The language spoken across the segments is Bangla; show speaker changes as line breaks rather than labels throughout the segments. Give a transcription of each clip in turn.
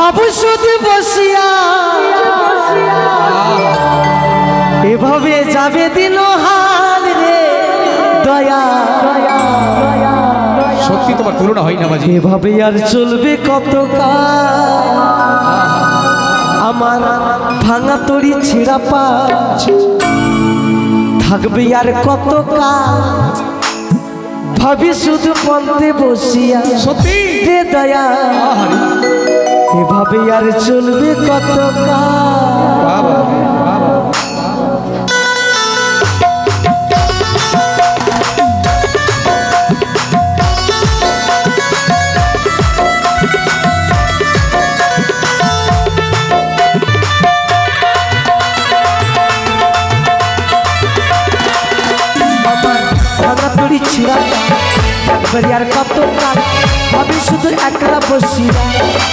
ভাবু শুধু বসিয়া। এভাবে যাবে দিন হাল রে। দয়া।
সত্যি তোমার তুলনা হয় না বাজি
এভাবে আর চলবে কত আমার ভাঙা তরি ছিঁড়া পা থাকবে আর কত কাল? ভাবি শুধু পন্থে বসিয়া।
সত্যি?
দয়া। এভাবে আর চলবে কত
বাবা
আর কত কাল ভাবি শুধু একলা বসিয়া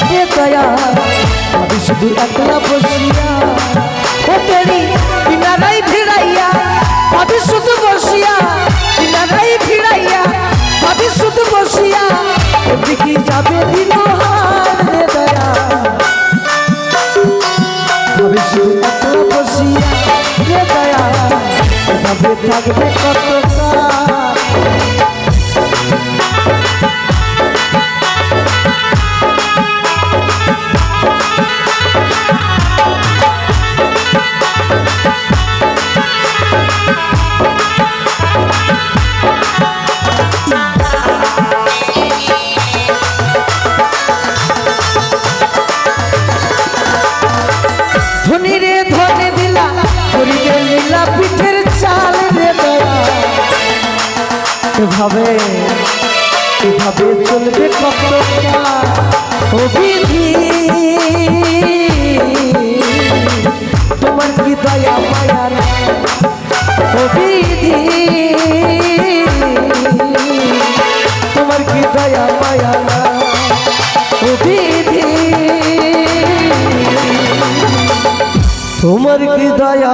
রে দয়া ভাবি শুধু একলা বসিয়া। ও তেরি কিনারাই ভিড়াইয়া ভাবি শুধু বসিয়া কিনারাই ভিড়াইয়া ভাবি শুধু বসিয়া। এদিকে যাবে দিন রে দয়া ভাবি শুধু একলা বসিয়া রে দয়া থাকবে কত এভাবে এভাবে চলবে কাল? তোমার কি দয়া মায়া বিধি তোমার কি দয়া মায়া বিধি তোমার কি দয়া